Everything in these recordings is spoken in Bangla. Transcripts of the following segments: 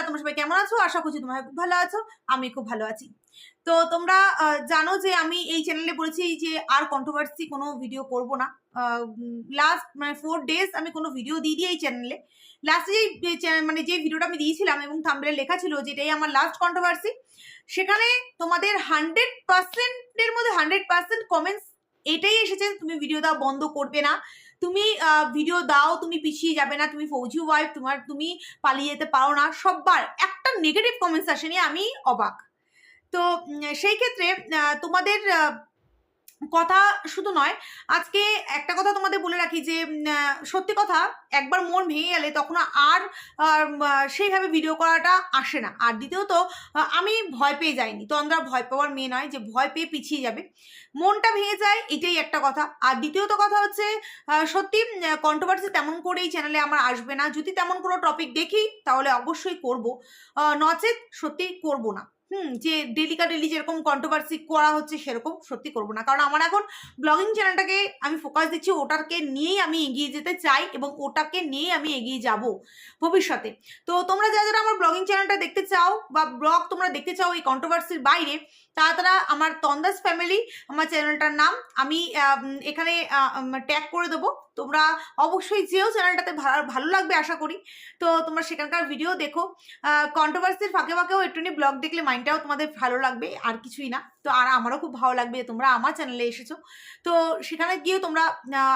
নমস্কার তোমরা সবাই কেমন আছো? আশা করছি তোমরা খুব ভালো আছো, আমি খুব ভালো আছি। তো তোমরা জানো যে আমি এই চ্যানেলে বলেছি যে আর কন্ট্রোভার্সি কোনো ভিডিও করব না। লাস্ট মানে ফোর ডেজ আমি কোনো ভিডিও দিয়ে দিই এই চ্যানেলে লাস্টে যে চ্যানেল মানে যে ভিডিওটা আমি দিয়েছিলাম এবং থাম্বনেলে লেখা ছিল যে এটাই আমার লাস্ট কন্ট্রোভার্সি সেখানে তোমাদের হান্ড্রেড পার্সেন্টের মধ্যে হান্ড্রেড পার্সেন্ট কমেন্টস এটাই এসেছে, তুমি ভিডিও দেওয়া বন্ধ করবে না। তুমি ভিডিও দাও, তুমি পিছিয়ে যাবে না, তুমি ফৌজি ওয়াইফ তোমার, তুমি পালিয়ে যেতে পারো না, সববার একটা নেগেটিভ কমেন্টস আসেনি আমি অবাক। তো সেই ক্ষেত্রে তোমাদের কথা শুধু নয়, আজকে একটা কথা তোমাদের বলে রাখি যে সত্যি কথা একবার মন ভেঙে গেলে তখন আর সেইভাবে ভিডিও করাটা আসে না। আর দ্বিতীয়ত আমি ভয় পেয়ে যাইনি। তন্দ্রা ভয় পাওয়ার মেয়ে নয় যে ভয় পেয়ে পিছিয়ে যাবে। মনটা ভেঙে যায়, এটাই একটা কথা। আর দ্বিতীয়ত কথা হচ্ছে সত্যি কন্ট্রোভার্সি তেমন করেই চ্যানেলে আমার আসবে না। যদি তেমন কোনো টপিক দেখি, তাহলে অবশ্যই করব। নচেত সত্যি করব না। হুম, যে ডেলিকা ডেলি যেরকম কন্ট্রোভার্সি করা হচ্ছে সেরকম সত্যি করব না। কারণ আমার এখন ব্লগিং চ্যানেলটাকে আমি ফোকাস দিচ্ছি, ওটাকে নিয়েই আমি এগিয়ে যেতে চাই এবং ওটাকে নিয়েই আমি এগিয়ে যাব ভবিষ্যতে। তো তোমরা যারা যারা আমার ব্লগিং চ্যানেলটা দেখতে চাও বা ব্লগ তোমরা দেখতে চাও এই কন্ট্রোভার্সির বাইরে তারা আমার তন্দাস ফ্যামিলি আমার চ্যানেলটার নাম, আমি এখানে ট্যাগ করে দেবো। তোমরা অবশ্যই যেও চ্যানেলটাতে ভালো লাগবে আশা করি। তো তোমরা সেখানকার ভিডিও দেখো। কন্ট্রোভার্সির ফাঁকে ফাঁকেও একটুখানি ব্লগ দেখলে মাইন্ডটাও তোমাদের ভালো লাগবে, আর কিছুই না। তো আর আমারও খুব ভালো লাগবে যে তোমরা আমার চ্যানেলে এসেছ। তো সেখানে গিয়েও তোমরা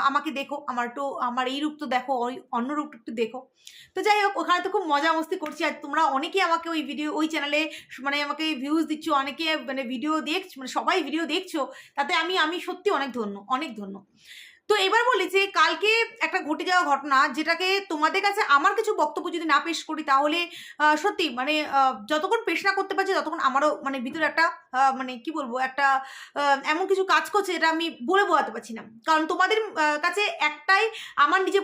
আমাকে দেখো, আমার তো, আমার এই রূপ তো দেখো, ওই অন্য রূপটা একটু দেখো। তো যাই হোক, ওখানে তো খুব মজা মস্তি করছি, আর তোমরা অনেকেই আমাকে ওই ভিডিও ওই চ্যানেলে মানে আমাকে ভিউজ দিচ্ছ, অনেকে মানে ভিডিও দেখছ মানে সবাই ভিডিও দেখছ, তাতে আমি আমি সত্যি অনেক ধন্য অনেক ধন্য। তো এবার বলি যে, কালকে একটা ঘটে যাওয়া ঘটনা যেটাকে তোমাদের কাছে আমার কিছু বক্তব্য যদি না পেশ করি তাহলে সত্যি মানে যতক্ষণ পেশ না করতে পারছি ততক্ষণ আমারও মানে ভিতরে একটা মানে কি বলব, একটা এমন কিছু কাজ করছে এটা আমি বলে বোঝাতে পারছি না। কারণ তোমাদের কাছে একটাই আমার নিজে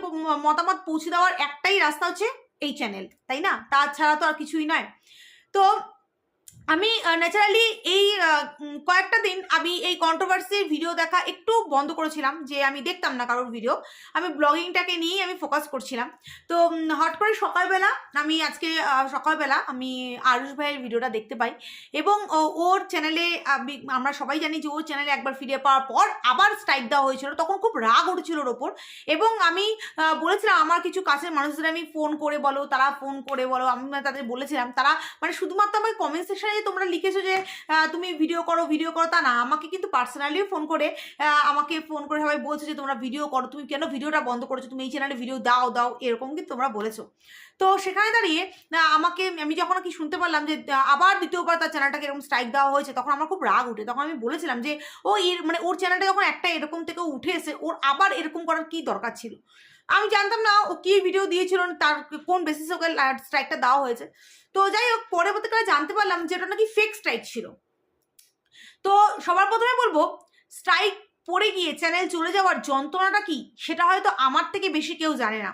মতামত পৌঁছে দেওয়ার একটাই রাস্তা হচ্ছে এই চ্যানেল তাই না? তাছাড়া তো আর কিছুই নয়। তো আমি ন্যাচারালি এই কয়েকটা দিন আমি এই কন্ট্রোভার্সির ভিডিও দেখা একটু বন্ধ করেছিলাম, যে আমি দেখতাম না কারোর ভিডিও আমি ব্লগিংটাকে নিয়েই আমি ফোকাস করছিলাম। তো হট করে সকালবেলা আমি আজকে সকালবেলা আমি আরুষ ভাইয়ের ভিডিওটা দেখতে পাই এবং ওর চ্যানেলে আমি, আমরা সবাই জানি যে ওর চ্যানেলে একবার ফিরে পাওয়ার পর আবার স্ট্রাইক দেওয়া হয়েছিল। তখন খুব রাগ উঠেছিল ওর ওপর এবং আমি বলেছিলাম আমার কিছু কাছের মানুষদের আমি ফোন করে বলো, তারা ফোন করে বলো, আমি তাদের বলেছিলাম। তারা মানে শুধুমাত্র আমার কমেন্ট যে তোমরা লিখেছো যে তুমি ভিডিও করো ভিডিও করো, তা না, আমাকে কিন্তু পার্সোনালিও ফোন করে আমাকে ফোন করে সবাই বলছে যে, তোমরা ভিডিও করো, তুমি কেন ভিডিওটা বন্ধ করেছ? তুমি এই চ্যানেলে ভিডিও দাও দাও, এরকম কিন্তু তোমরা বলেছ। তো সেখানে দাঁড়িয়ে আমাকে, আমি যখন কি শুনতে পারলাম যে আবার দ্বিতীয়বার তার চ্যানেলটাকে এরকম স্ট্রাইক দেওয়া হয়েছে, তখন আমার খুব রাগ উঠে। তখন আমি বলেছিলাম যে, ও, এর মানে ওর চ্যানেলটা যখন একটা এরকম থেকে উঠে এসে, ওর আবার এরকম করার কি দরকার ছিল? আমি জানতাম না ও কি ভিডিও দিয়েছিল, তার কোন বেসিসে ওকে স্ট্রাইকটা দেওয়া হয়েছে। তো যাই হোক পরবর্তীকালে জানতে পারলাম যে এটা নাকি ফেক স্ট্রাইক ছিল। তো সবার প্রথমে বলব স্ট্রাইক পড়ে গিয়ে চ্যানেল চলে যাওয়ার যন্ত্রণাটা কি, সেটা হয়তো আমার থেকে বেশি কেউ জানে না।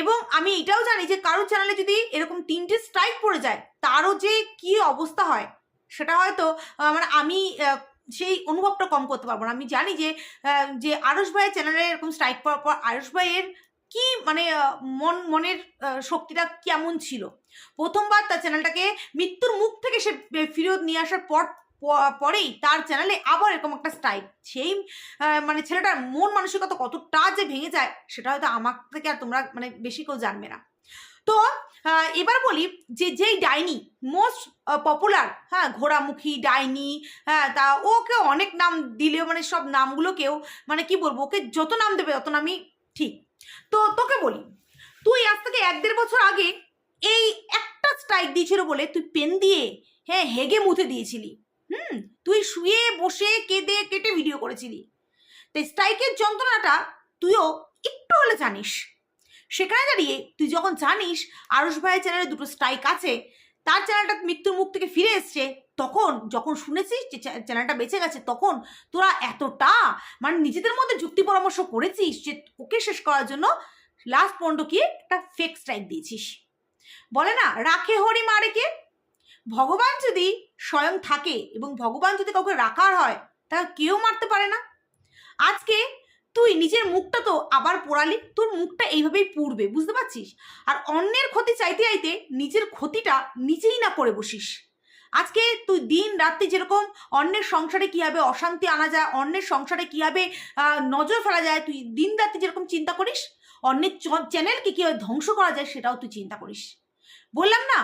এবং আমি এটাও জানি যে কারোর চ্যানেলে যদি এরকম তিনটে স্ট্রাইক পড়ে যায়, তারও যে কি অবস্থা হয়, সেটা হয়তো মানে আমি সেই অনুভবটা কম করতে পারব না। আমি জানি যে যে আরুষ ভাইয়ের চ্যানেলে এরকম স্ট্রাইক পড়ার পর আরুষ ভাইয়ের কি মানে মন, মনের শক্তিটা কেমন ছিল? প্রথমবার তার চ্যানেলটাকে মৃত্যুর মুখ থেকে সে ফিরত নিয়ে আসার পর পরেই তার চ্যানেলে আবার এরকম একটা স্ট্রাইক সেই মানে ছেলেটার মন মানসিকতা কতটা যে ভেঙে যায়, সেটা হয়তো আমার থেকে আর তোমরা মানে বেশি কেউ জানবে না। তো এবার বলি যে, যেই ডাইনি মোস্ট পপুলার হ্যাঁ ঘোড়ামুখী ডাইনি হ্যাঁ তা ওকে অনেক নাম দিলেও মানে সব নামগুলোকেও মানে কি বলব, ওকে যত নাম দেবে তত নামই ঠিক। তো তোকে বলি, তুই আজ থেকে এক দেড় বছর আগে এই একটা স্ট্রাইক দিয়েছিল বলে তুই পেন দিয়ে হ্যাঁ হেগে মুতে দিয়েছিলি। হুম, তুই শুয়ে বসে কেঁদে কেটে ভিডিও করেছিলি। তো স্ট্রাইকের যন্ত্রণাটা তুইও একটু হলে জানিস। সেখানে দাঁড়িয়ে তুই যখন জানিস আরুষ ভাইয়ের চ্যানেলে দুটো স্ট্রাইক আছে, তার চ্যানেলটা মৃত্যুর মুখ থেকে ফিরে এসছে, তখন যখন শুনেছিস যে চ্যানেলটা বেঁচে গেছে, তখন তোরা এতটা মানে নিজেদের মধ্যে যুক্তি পরামর্শ করেছিস যে ওকে শেষ করার জন্য লাস্ট পর্যন্ত কি একটা ফেক স্ট্রাইক দিয়েছিস। বলে না, রাখে হরি মারে কে? ভগবান যদি স্বয়ং থাকে এবং ভগবান যদি কাউকে রাখার হয় তা কেউ মারতে পারে না। আজকে তুই নিজের মুখটা তো আবার পোড়ালি, তোর মুখটা এইভাবেই পুড়বে, বুঝতে পারছিস? আর অন্যের ক্ষতি চাইতে চাইতে নিজের ক্ষতিটা নিজেই না করে বসিস। আজকে তুই দিন রাত্রি যেরকম অন্যের সংসারে কীভাবে অশান্তি আনা যায়, অন্যের সংসারে কীভাবে নজর ফেলা যায়, তুই দিন রাত্রি যেরকম চিন্তা করিস, অন্যের চ্যানেলকে কীভাবে ধ্বংস করা যায় সেটাও তুই চিন্তা করিস। বললাম না,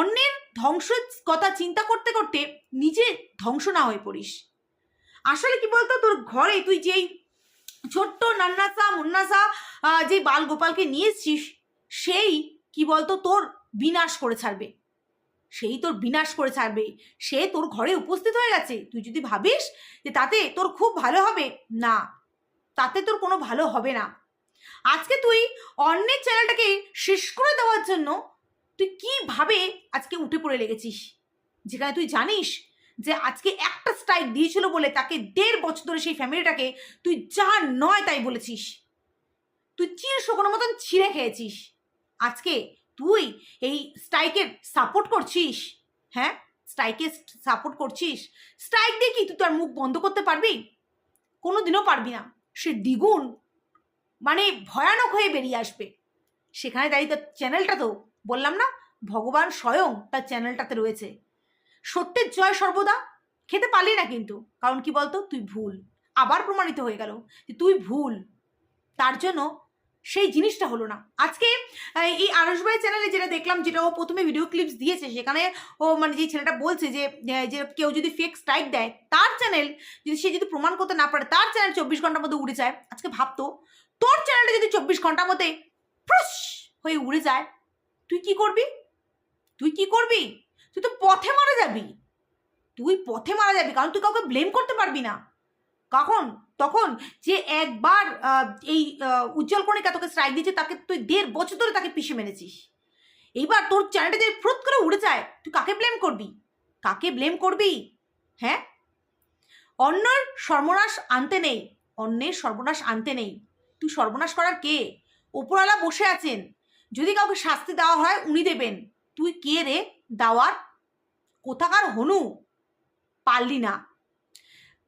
অন্যের ধ্বংসের কথা চিন্তা করতে করতে নিজে ধ্বংস না হয়ে পড়িস। আসলে কি বলতো, তোর ঘরে তুই যেই ছোট্ট নান্নাসা মুন্নাসা যে বাল গোপালকে নিয়ে এসছিস, সেই, কি বলতো, তোর বিনাশ করে ছাড়বে। সেই তোর বিনাশ করে ছাড়বে। সে তোর ঘরে উপস্থিত হয়ে গেছে। তুই যদি ভাবিস যে তাতে তোর খুব ভালো হবে, না, তাতে তোর কোনো ভালো হবে না। আজকে তুই অন্যের চ্যানেলটাকে শেষ করে দেওয়ার জন্য তুই কীভাবে আজকে উঠে পড়ে লেগেছিস? যেখানে তুই জানিস যে আজকে একটা স্ট্রাইক দিয়েছিল বলে তাকে দেড় বছর ধরে সেই ফ্যামিলিটাকে তুই যা নয় তাই বলেছিস। তুই চির শুকনো মতন ছিঁড়ে খেয়েছিস। আজকে তুই এই স্ট্রাইকের সাপোর্ট করছিস? হ্যাঁ? স্ট্রাইকে সাপোর্ট করছিস? স্ট্রাইক দিয়ে কি তুই তোর মুখ বন্ধ করতে পারবি? কোনো দিনও পারবি না। সে দ্বিগুণ মানে ভয়ানক হয়ে বেরিয়ে আসবে। সেখানে দাঁড়িয়ে তার চ্যানেলটা তো, বললাম না, ভগবান স্বয়ং তার চ্যানেলটাতে রয়েছে। সত্যের জয় সর্বদা? খেতে পারলি না কিন্তু। কারণ কি বলতো? তুই ভুল। আবার প্রমাণিত হয়ে গেল যে তুই ভুল। তার জন্য সেই জিনিসটা হলো না। আজকে এই আরস ভাই চ্যানেলে যেটা দেখলাম, যেটা ও প্রথমে ভিডিও ক্লিপস দিয়েছে, সেখানে ও মানে যে ছেলেটা বলছে যে যে কেউ যদি ফেক স্ট্রাইক দেয়, তার চ্যানেল যদি সে যদি প্রমাণ করতে না পারে, তার চ্যানেল চব্বিশ ঘণ্টার মধ্যে উড়ে যায়। আজকে ভাবতো, তোর চ্যানেলটা যদি চব্বিশ ঘণ্টার মধ্যে ফ্রুস হয়ে উড়ে যায়, তুই কি করবি? তুই কি করবি? তুই তো পথে মারা যাবি। তুই পথে মারা যাবি, কারণ তুই কাউকে ব্লেম করতে পারবি না। কখন? তখন যে একবার এই উজ্জ্বল কণিকা তোকে স্ট্রাইক দিয়েছে, তাকে তুই দেড় বছর ধরে তাকে পিষে মেরেছিস। এইবার তোর চ্যানেলটা যদি ফ্রুত করে উড়ে যায়, তুই কাকে ব্লেম করবি? কাকে ব্লেম করবি? হ্যাঁ? অন্যের সর্বনাশ আনতে নেই, অন্যের সর্বনাশ আনতে নেই। তুই সর্বনাশ করার কে? ওপরওয়ালা বসে আছেন। যদি কাউকে শাস্তি দেওয়া হয়, উনি দেবেন। তুই কে রে? দাওয়ার কোথাকার হনু? পারলি না।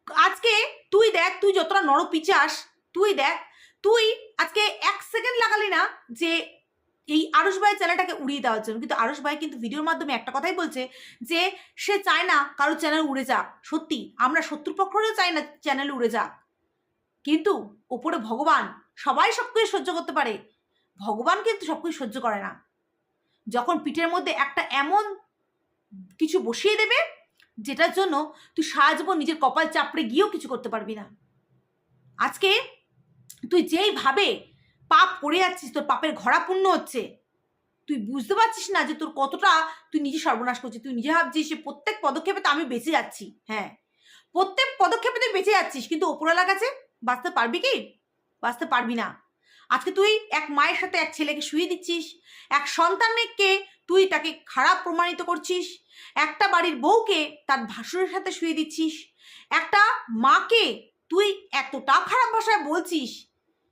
আজকে তুই দেখ, তুই যতটা নরপিচাস তুই দেখ, তুই আজকে এক সেকেন্ড লাগালি না যে এই আরুষ ভাইয়ের চ্যানেলটাকে উড়িয়ে দেওয়ার জন্য। কিন্তু আরুষ ভাই কিন্তু ভিডিওর মাধ্যমে একটা কথাই বলছে যে, সে চায় না কারও চ্যানেল উড়ে যাক। সত্যি, আমরা শত্রুপক্ষরেও চাই না চ্যানেল উড়ে যাক। কিন্তু ওপরে ভগবান সবাই সব কিছু সহ্য করতে পারে। ভগবান কিন্তু সব কিছু সহ্য করে না। যখন পিঠের মধ্যে একটা এমন কিছু বসিয়ে দেবে, যেটার জন্য তুই সারা জীবন নিজের কপাল চাপড়ে গিয়েও কিছু করতে পারবি না। আজকে তুই যেইভাবে পাপ করে যাচ্ছিস, তোর পাপের ঘরা পূর্ণ হচ্ছে, তুই বুঝতে পারছিস না যে তোর কতটা তুই নিজে সর্বনাশ করছিস, তুই নিজে ভাবছিস যে প্রত্যেক পদক্ষেপে তো আমি বেঁচে যাচ্ছি হ্যাঁ। প্রত্যেক পদক্ষেপে তুই বেঁচে যাচ্ছিস, কিন্তু ওপরওয়ালা কাছে বাঁচতে পারবি কি? বাঁচতে পারবি না। আজকে তুই এক মায়ের সাথে এক ছেলেকে শুয়ে দিচ্ছিস, এক সন্তানকে তুই তাকে খারাপ প্রমাণিত করছিস, একটা বাড়ির বউকে তার ভাসুরের সাথে শুয়ে দিচ্ছিস, একটা মাকে তুই এতটা খারাপ ভাষায় বলছিস।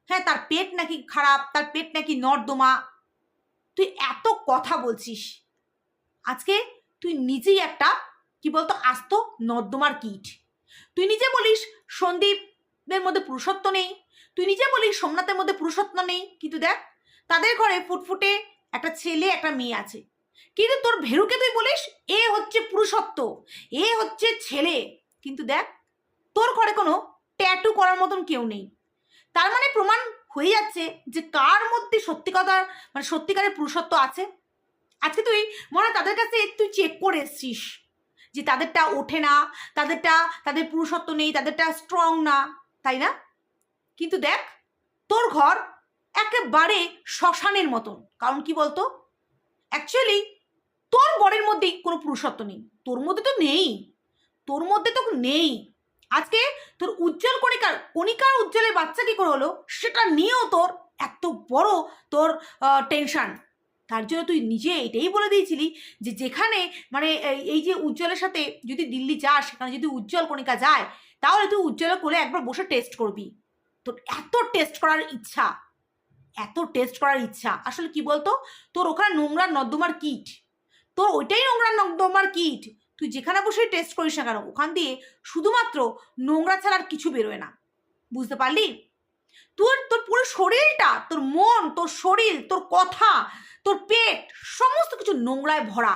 হ্যাঁ তার পেট নাকি খারাপ, তার পেট নাকি নর্দমা। তুই এত কথা বলছিস। আজকে তুই নিজেই একটা, কি বলতো, আস্ত নর্দমার কিট। তুই নিজে বলিস, সন্দীপের মধ্যে পুরুষত্ব নেই তুই নিজে বলিস সোমনাথের মধ্যে পুরুষত্ব নেই, কিন্তু দেখ, তাদের ঘরে ফুটফুটে একটা ছেলে, একটা মেয়ে আছে। কিন্তু তোর ভেরুকে তুই বলিস, এ হচ্ছে পুরুষত্ব, এ হচ্ছে ছেলে। কিন্তু দেখ, তোর ঘরে কোনো ট্যাটু করার মতন কেউ নেই। তার মানে প্রমাণ হয়ে যাচ্ছে যে কার মধ্যে সত্যিকার মানে সত্যিকারের পুরুষত্ব আছে। আজকে তুই, মনে তাদের কাছে তুই চেক করে এসছিস যে তাদেরটা ওঠে না, তাদেরটা, তাদের পুরুষত্ব নেই, তাদেরটা স্ট্রং না, তাই না? কিন্তু দেখ, তোর ঘর একেবারে শ্মশানের মতন। কারণ কি বলতো? অ্যাকচুয়ালি তোর বরের মধ্যেই কোনো পুরুষত্ব নেই। তোর মধ্যে তো নেই। তোর মধ্যে তো নেই। আজকে তোর উজ্জ্বল কণিকার কণিকার উজ্জ্বলের বাচ্চা কি করে হলো? সেটা নিয়েও তোর এত বড় তোর টেনশন তার জন্য তুই নিজে এটাই বলে দিয়েছিলি যে যেখানে মানে এই- এই যে উজ্জ্বলের সাথে যদি দিল্লি যাস, সেখানে যদি উজ্জ্বল কণিকা যায়, তাহলে তুই উজ্জ্বলের কোলে একবার বসে টেস্ট করবি। তোর এত টেস্ট করার ইচ্ছা, এত টেস্ট করার ইচ্ছা। আসলে কি বলতো? তোর ওখানে নোংরা নর্দমার কিট। তোর ওইটাই নোংরা নর্দমার কিট। তুই যেখানে বসে টেস্ট করিস না কেন, ওখান দিয়ে শুধুমাত্র নোংরা ছাড়া আর কিছু বেরোয় না। বুঝতে পারলি? তোর তোর পুরো শরীরটা, তোর মন, তোর শরীর, তোর কথা, তোর পেট, সমস্ত কিছু নোংরায় ভরা।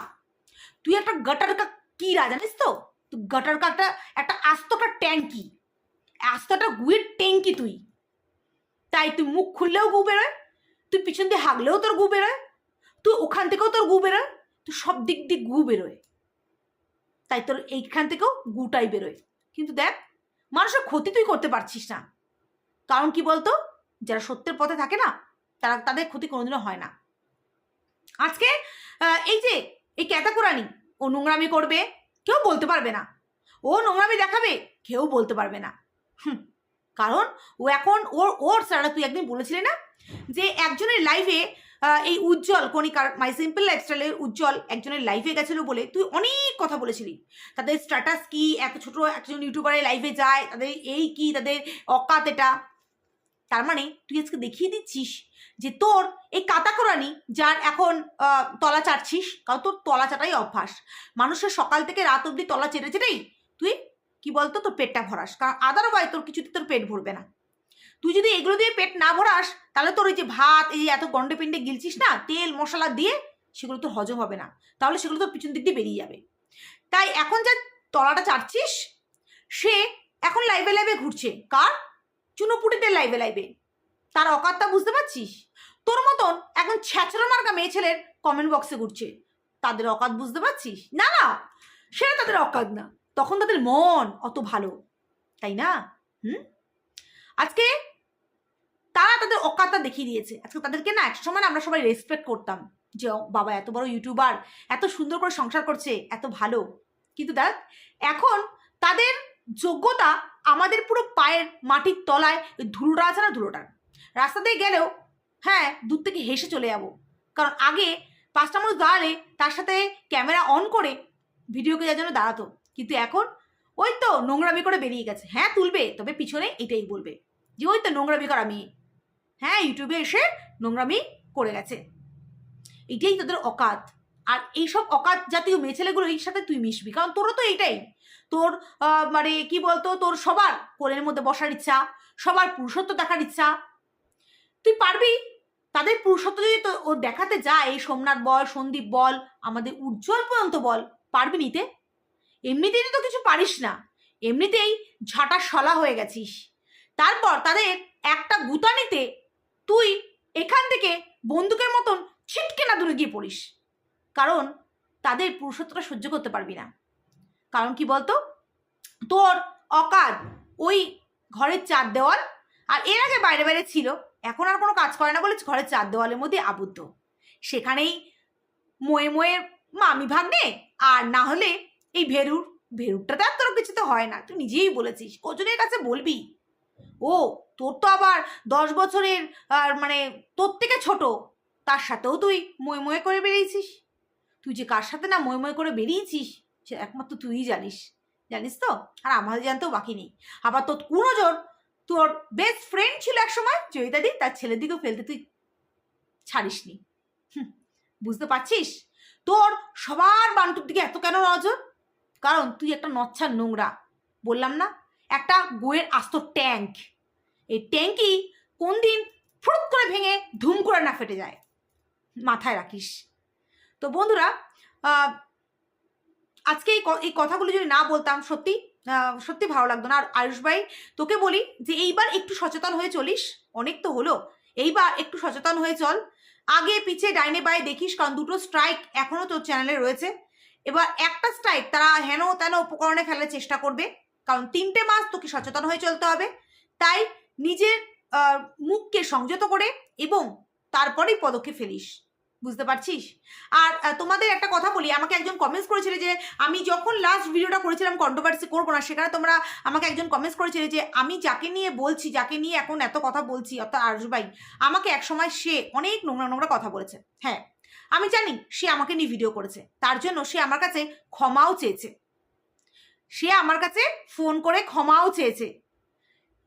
তুই একটা গাটার কা কিরা জানিস তো? গাটার কা একটা একটা আস্ত একটা ট্যাঙ্কি। আস্ত একটা গুয়ের ট্যাঙ্কি তুই। তাই তুই মুখ খুললেও গু বেরোয়, তুই পিছন দিয়ে হাগলেও তোর গু বেরোয়, তুই ওখান থেকেও তোর গু বেরোয়, তুই সব দিক দিয়ে গু বেরোয়। তাই তোর এইখান থেকেও গুটাই বেরোয়। কিন্তু দেখ, মানুষের ক্ষতি তুই করতে পারছিস না। কারণ কি বলতো, যারা সত্যের পথে থাকে না, তারা তাদের ক্ষতি কোনোদিনও হয় না। আজকে এই যে, এই ক্যাতাকুরানি, ও নোংরামি করবে, কেউ বলতে পারবে না। ও নোংরামি দেখাবে, কেউ বলতে পারবে না। হুম, কারণ ও এখন ওর ওর সারা তুই একদিন বলেছিলি না যে একজনের লাইভে এই উজ্জ্বল কণিকার মাই সিম্পল লাইফস্টাইলের উজ্জ্বল একজনের লাইভে গেছিল বলে তুই অনেক কথা বলেছিলি। তাদের স্ট্যাটাস কি? এত ছোট একজন ইউটিউবারের লাইভে যায় তাদের এই কি? তাদের অকাত এটা। তার মানে তুই আজকে দেখিয়ে দিচ্ছিস যে তোর এই কাতাকরানি যার এখন তলা চাটছিস কারণ তোর তলা চাটাই অভ্যাস। মানুষের সকাল থেকে রাত অবধি তলা চেটে চেটেই তুই কি বলতো? তোর পেটটা ভরাস। কারণ আদারওয়াইজ তোর কিছুতে তোর পেট ভরবে না। তুই যদি এগুলো দিয়ে পেট না ভরাস, তাহলে তোর ওই যে ভাত, এই এত গন্ডে পিণ্ডে গিলছিস না, তেল, মশলা দিয়ে সেগুলো তোর হজম হবে না। তাহলে সেগুলো তোর পিছন দিক দিয়ে বেরিয়ে যাবে। তাই এখন যা তলাটা চাটছিস, সে এখন লাইভে লাইভে ঘুরছে। কার? চুনোপুটিদের লাইভে লাইভে তার অকাতটা বুঝতে পারছিস? তোর মতন এখন ছ্যাচড়া মার্কা মেয়ে ছেলের কমেন্ট বক্সে ঘুরছে। তাদের অকাত বুঝতে পারছিস? না না, সেটা তাদের অকাত না। তখন তাদের মন অত ভালো, তাই না? হুম? আজকে তারা তাদের অকাতা দেখিয়ে দিয়েছে। আজকে তাদেরকে না এক সময় আমরা সবাই রেসপেক্ট করতাম যে বাবা, এত বড় ইউটিউবার এত সুন্দর করে সংসার করছে, এত ভালো। কিন্তু দেখ, এখন তাদের যোগ্যতা আমাদের পুরো পায়ের মাটির তলায় ধুলোটা আছে না ধুলোটা? রাস্তা দিয়ে গেলেও হ্যাঁ দূর থেকে হেসে চলে যাব। কারণ আগে পাঁচটা মানুষ দাঁড়ালে তার সাথে ক্যামেরা অন করে ভিডিওকে যার জন্য দাঁড়াতো। কিন্তু এখন ওই তো নোংরামি করে বেরিয়ে গেছে। হ্যাঁ তুলবে, তবে পিছনে এটাই বলবে যে ওই তো নোংরামি করা মেয়ে। হ্যাঁ ইউটিউবে এসে নোংরামি করে গেছে। এটাই তোদের অকাত। আর এইসব অকাত জাতীয় মেয়ে ছেলেগুলো এই সাথে তুই মিশবি, কারণ তোরও তো এইটাই তোর মানে কি বলতো, তোর সবার কোলের মধ্যে বসার ইচ্ছা, সবার পুরুষত্ব দেখার ইচ্ছা। তুই পারবি? তাদের পুরুষত্ব যদি তো ও দেখাতে যায়, এই সোমনাথ বল, সন্দীপ বল, আমাদের উজ্জ্বল পর্যন্ত বল, পারবি নিতে? এমনিতেই তো কিছু পারিস না। এমনিতেই ঝাঁটা সলা হয়ে গেছিস। তারপর তাদের একটা গুতানিতে তুই এখান থেকে বন্দুকের মতন ছিটকে না দূরে গিয়ে পড়িস। কারণ তাদের পুরুষত্বটা সহ্য করতে পারবি না। কারণ কি বলতো? তোর অকাদ ওই ঘরের চার দেওয়াল আর এর আগে বাইরে বাইরে ছিল, এখন আর কোনো কাজ করে না বলে ঘরের চার দেওয়ালের মধ্যে আবদ্ধ। সেখানেই ময়ে ময়ে মামি ভাগ্নে আর না হলে এই ভেরুর ভেরুরটাতে আর তোর কিছু তো হয় না, তুই নিজেই বলেছিস ওজনের কাছে বলবি। ও, তোর তো আবার দশ বছরের, আর মানে তোর থেকে ছোট, তার সাথেও তুই ময়ে ময়ে করে বেরিয়েছিস। তুই যে কার সাথে না ময়ে ময়ে করে বেরিয়েছিস, সে একমাত্র তুই জানিস জানিস তো? আর আমাদের জানতেও বাকি নেই। আবার তোর কুনজোর তোর বেস্ট ফ্রেন্ড ছিল এক সময় জয়িতাদি তার ছেলের দিকেও ফেলতে তুই ছাড়িসনি। বুঝতে পারছিস? তোর সবার বান্টুর দিকে এত কেন নজর? কারণ তুই একটা নচ্ছার নোংরা। বললাম না? একটা গোয়ের আস্ত ট্যাঙ্ক। এই ট্যাঙ্কই কোন দিন ফুট করে ভেঙে ধুম করে না ফেটে যায়। মাথায় রাখিস। তো বন্ধুরা আজকে এই কথাগুলো যদি না বলতাম, সত্যি সত্যি ভালো লাগতো না। আর আয়ুষ ভাই, তোকে বলি যে এইবার একটু সচেতন হয়ে চলিস। অনেক তো হলো। এইবার একটু সচেতন হয়ে চল। আগে পিছে ডাইনে বায়ে দেখিস কারণ দুটো স্ট্রাইক এখনও তোর চ্যানেলে রয়েছে। এবার একটা স্ট্রাইক তারা হেন তেন উপকরণে ফেলার চেষ্টা করবে। কারণ তিনটে মাস তোকে সচেতন হয়ে চলতে হবে। তাই নিজের মুখকে সংযত করে এবং তারপরেই পদক্ষেপ ফেলিস। বুঝতে পারছিস? আর তোমাদের একটা কথা বলি, আমাকে একজন কমেন্টস করেছিল যে, আমি যখন লাস্ট ভিডিওটা করেছিলাম কন্ট্রোভার্সি করব না, সেখানে তোমরা আমাকে একজন কমেন্টস করেছিলে যে, আমি যাকে নিয়ে বলছি, যাকে নিয়ে এখন এত কথা বলছি, অর্থাৎ আরজ ভাই, আমাকে একসময় সে অনেক নোংরা নোংরা কথা বলেছে। হ্যাঁ আমি জানি সে আমাকে নিয়ে ভিডিও করেছে। তার জন্য সে আমার কাছে ক্ষমাও চেয়েছে। সে আমার কাছে ফোন করে ক্ষমাও চেয়েছে।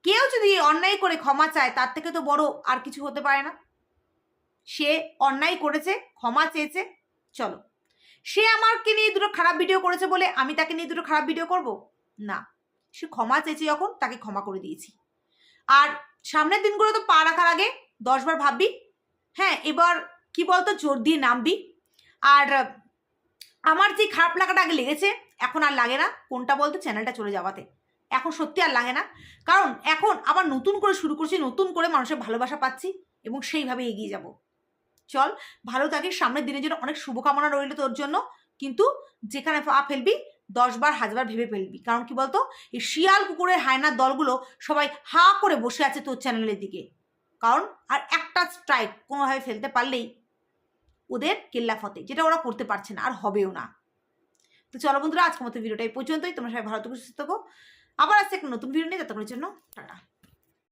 কেউ যদি অন্যায় করে ক্ষমা চায়, তার থেকে তো বড় আর কিছু হতে পারে না। সে অন্যায় করেছে, ক্ষমা চেয়েছে, চলো। সে আমাকে নিয়ে দুটো খারাপ ভিডিও করেছে বলে আমি তাকে নিয়ে দুটো খারাপ ভিডিও করব? না। সে ক্ষমা চেয়েছে যখন তাকে ক্ষমা করে দিয়েছি। আর সামনের দিনগুলো তো পা রাখার আগে দশবার ভাববি। হ্যাঁ এবার কি বলতো, জোর দিয়ে নামবি। আর, আমার যে খারাপ লাগাটা আগে লেগেছে, এখন আর লাগে না। কোনটা বলতো, চ্যানেলটা চলে যাওয়াতে। এখন সত্যি আর লাগে না। কারণ এখন আবার নতুন করে শুরু করছি, নতুন করে মানুষের ভালোবাসা পাচ্ছি এবং সেইভাবে এগিয়ে যাব। চল, ভালো থাকিস। সামনের দিনের জন্য অনেক শুভকামনা রইল তোর জন্য। কিন্তু যেখানে পা ফেলবি দশবার হাজারবার ভেবে ফেলবি। কারণ কি বলতো, এই শিয়াল কুকুরের হায়নার দলগুলো সবাই হা করে বসে আছে তোর চ্যানেলের দিকে। কারণ, আর একটা স্ট্রাইক কোনোভাবে ফেলতে পারলেই ওদের কেল্লাফতে যেটা ওরা করতে পারছে না, আর হবেও না। তো চলো বন্ধুরা, আজকের মতো ভিডিওটা এই পর্যন্তই। তোমরা সবাই ভালো থাকো, সুস্থ থাকো। আবার আসছে একটা নতুন ভিডিও নিয়ে, ততক্ষণের জন্য টাটা।